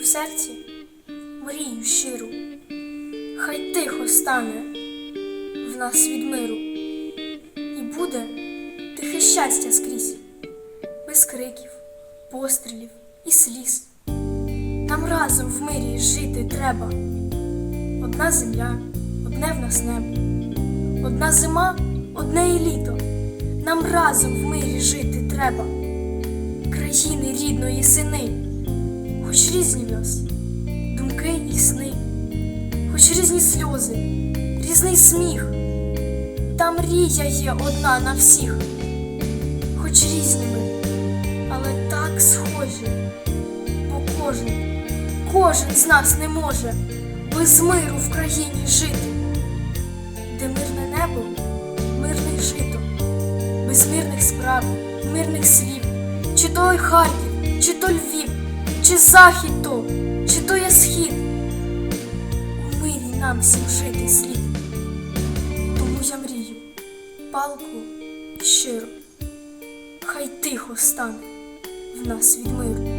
в серці мрію щиру, хай тихо стане в нас від миру, і буде тихе щастя скрізь, без криків, пострілів і сліз. Нам разом в мирі жити треба. Одна земля, одне в нас небо, одна зима, одне і літо. Нам разом в мирі жити треба. Країни рідної сини, різні в нас думки і сни, хоч різні сльози, різний сміх, та мрія є одна на всіх, хоч різними, але так схожі, бо кожен, кожен з нас не може без миру в країні жити, де мирне небо, мирне жито, без мирних справ, мирних слів, чи то Харків, чи то Львів, чи захід то, чи то є схід. У мирі нам всім жити слід. Тому я мрію, палку і щиро, хай тихо стане в нас від миру.